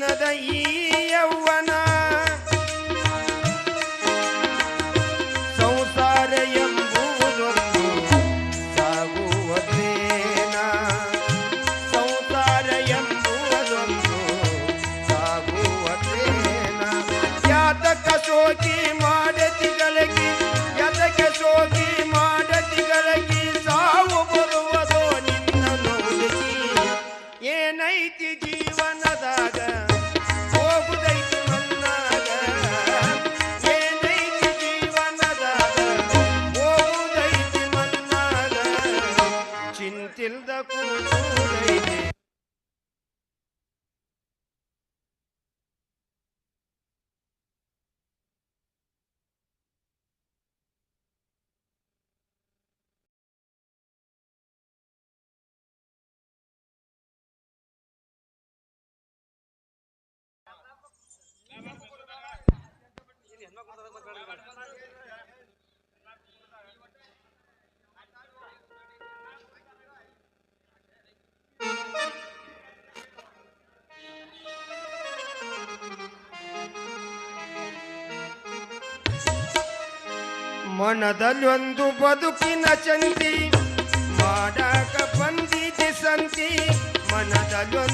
ದಿನದ ಈ ಯೌವನ ಸಂಸಾರ ಎಂಬುದೊಂದು ಸಾಗುವುದೇನ? ಸಂಸಾರ ಎಂಬುದೊಂದು ಸಾಗುವುದೇನ? ಯಾತಕ ಶೋಕಿ ಮಾಡತಿಗಳಿಗೆ, ಯಾತಕ ಶೋಕಿ ಮಾಡತಿಗಳಿಗೆ ಸಾವು ಬರುವುದೋ ನಿನ್ನ ನೋಡಿಸಿ ಏನೈತಿ ಮನದಲ್ಲೊಂದು ಬದುಕಿನ ಚಂದಿ ಮಾಡಾಕ ಬಂದಿದೆ ಸಂತಿ ಮನದಲ್ಲೊಂದು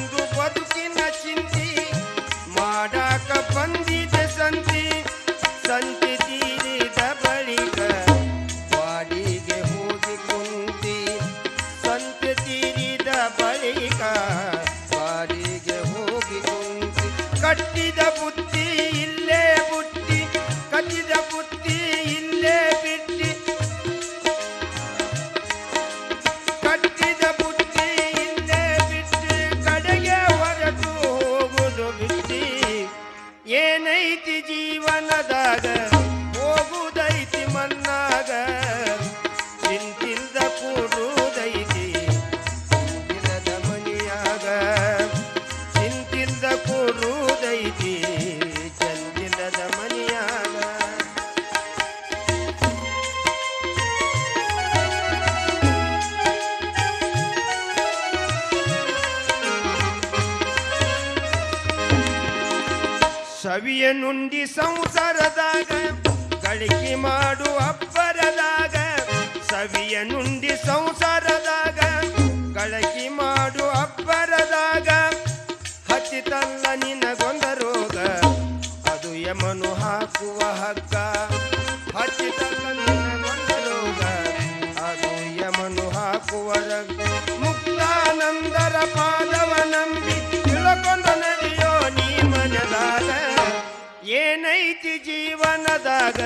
ಸವಿಯ ನುಂಡಿ ಸಂಸಾರದಾಗ, ಗಳಿಕೆ ಮಾಡು ಅಬ್ಬರದಾಗ ಸವಿಯ ನುಂಡಿ ಸಂಸಾರದಾಗ ಕಳಕಿ ಮಾಡು ಅಬ್ಬರದಾಗ. ಹತ್ತಿತಲ್ಲ ನಿನಗೊಂದ ರೋಗ, ಅದು ಯಮನು ಹಾಕುವ ಹಗ್ಗ. ಹತ್ತಿತಲ್ಲ ಜೀವನದಾಗ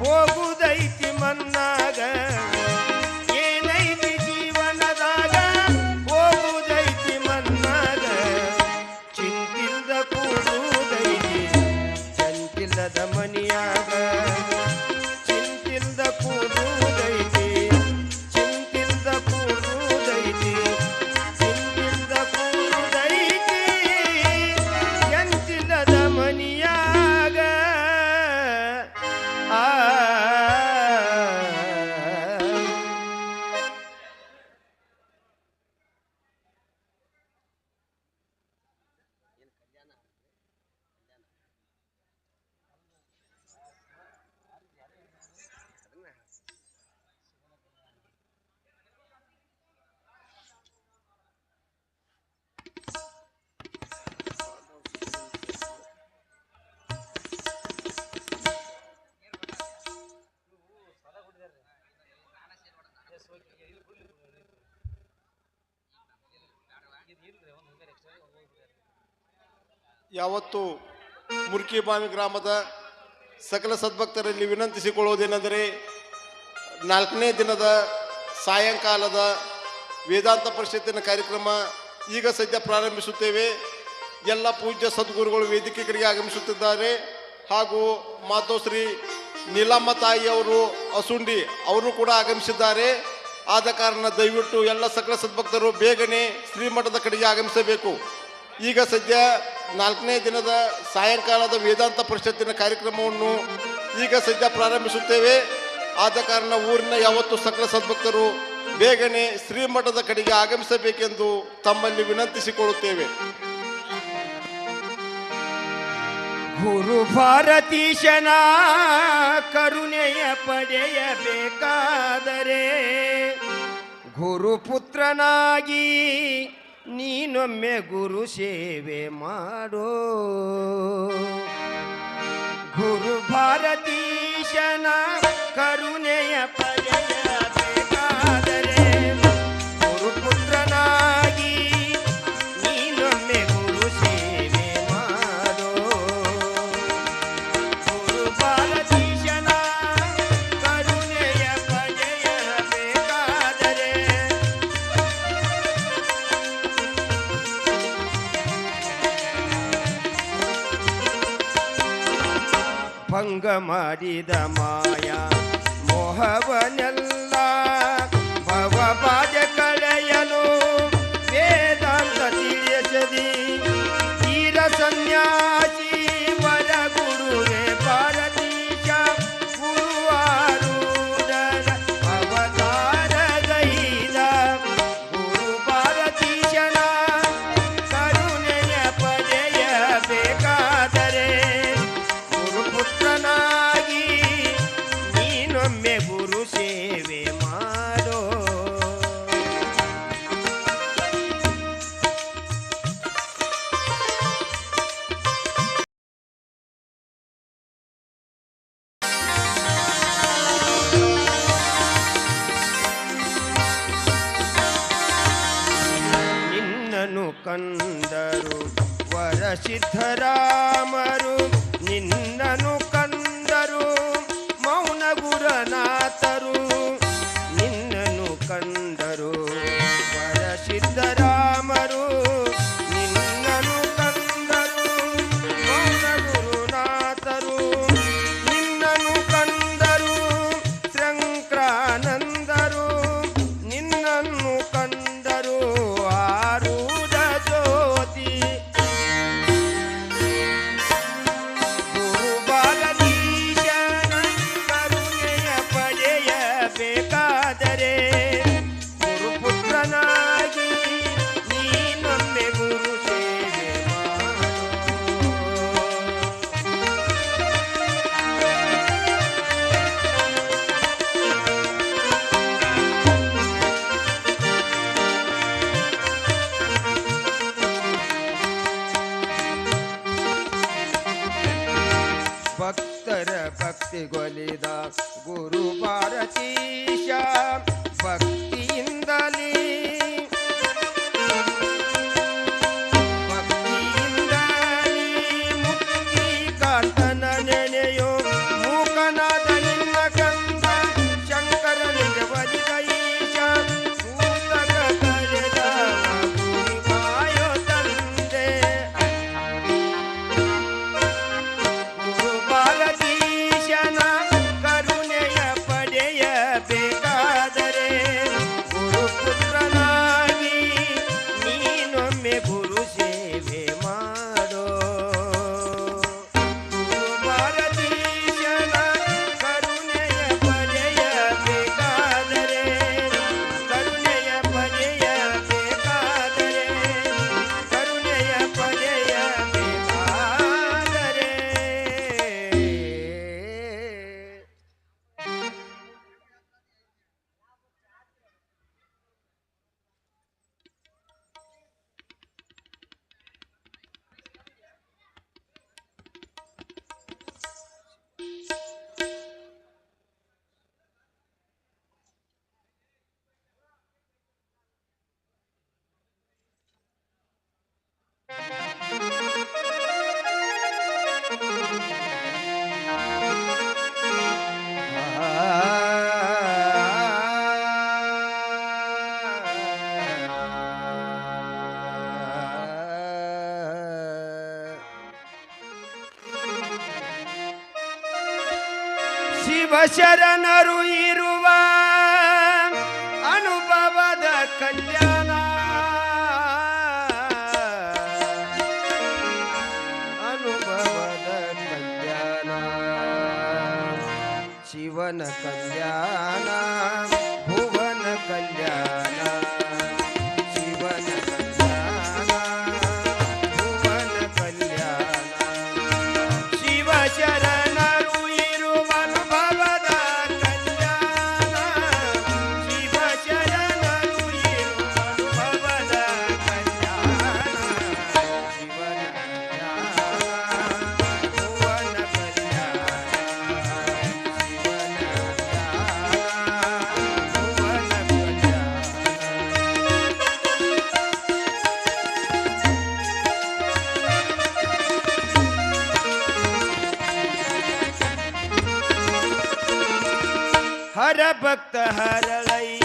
ಹೋಗುದೈತಿ ಮನ್ನಾಗ ಯಾವತ್ತು ಮುರ್ಕಿಬಾವಿ ಗ್ರಾಮದ ಸಕಲ ಸದ್ಭಕ್ತರಲ್ಲಿ ವಿನಂತಿಸಿಕೊಳ್ಳುವುದೇನೆಂದರೆ ನಾಲ್ಕನೇ ದಿನದ ಸಾಯಂಕಾಲದ ವೇದಾಂತ ಪರಿಷತ್ತಿನ ಕಾರ್ಯಕ್ರಮ ಈಗ ಸದ್ಯ ಪ್ರಾರಂಭಿಸುತ್ತೇವೆ. ಎಲ್ಲ ಪೂಜ್ಯ ಸದ್ಗುರುಗಳು ವೇದಿಕೆಗಳಿಗೆ ಆಗಮಿಸುತ್ತಿದ್ದಾರೆ. ಹಾಗೂ ಮಾತೋಶ್ರೀ ನೀಲಮ್ಮ ತಾಯಿಯವರು ಅಸುಂಡಿ ಅವರು ಕೂಡ ಆಗಮಿಸಿದ್ದಾರೆ. ಆದ ಕಾರಣ ದಯವಿಟ್ಟು ಎಲ್ಲ ಸಕಲ ಸದ್ಭಕ್ತರು ಬೇಗನೆ ಶ್ರೀಮಠದ ಕಡೆಗೆ ಆಗಮಿಸಬೇಕು. ಈಗ ಸದ್ಯ ನಾಲ್ಕನೇ ದಿನದ ಸಾಯಂಕಾಲದ ವೇದಾಂತ ಪರಿಷತ್ತಿನ ಕಾರ್ಯಕ್ರಮವನ್ನು ಈಗ ಸದ್ಯ ಪ್ರಾರಂಭಿಸುತ್ತೇವೆ. ಆದ ಕಾರಣ ಊರಿನ ಯಾವತ್ತು ಸಕಲ ಸದ್ಭಕ್ತರು ಬೇಗನೆ ಶ್ರೀಮಠದ ಕಡೆಗೆ ಆಗಮಿಸಬೇಕೆಂದು ತಮ್ಮಲ್ಲಿ ವಿನಂತಿಸಿಕೊಳ್ಳುತ್ತೇವೆ. ಗುರು ಭಾರತೀಶನ ಕರುಣೆಯ ಪಡೆಯಬೇಕಾದರೆ ಗುರುಪುತ್ರನಾಗಿ ನೀನೊಮ್ಮೆ ಗುರು ಸೇವೆ ಮಾಡೋ. ಭಂಗ ಮಾಡಿದ ಮಾಯ ಮೋಹವನೆಲ್ಲ ಕಂದರು ವರಸಿದ್ಧರಾಮರು ನಿನ್ನನು ಕ ಶಿವಶರಣರು ಇರು ಕಲ್ಯಾಣ हर भक्त हर लई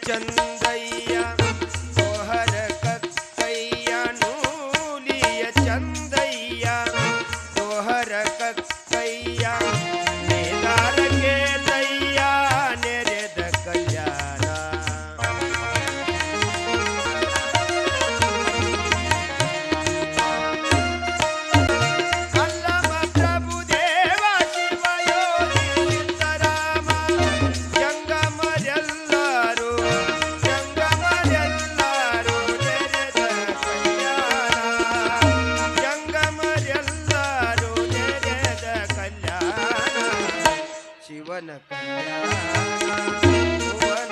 वचन ಭುವನ ಕಲ್ಯಾಣ ಭುವನ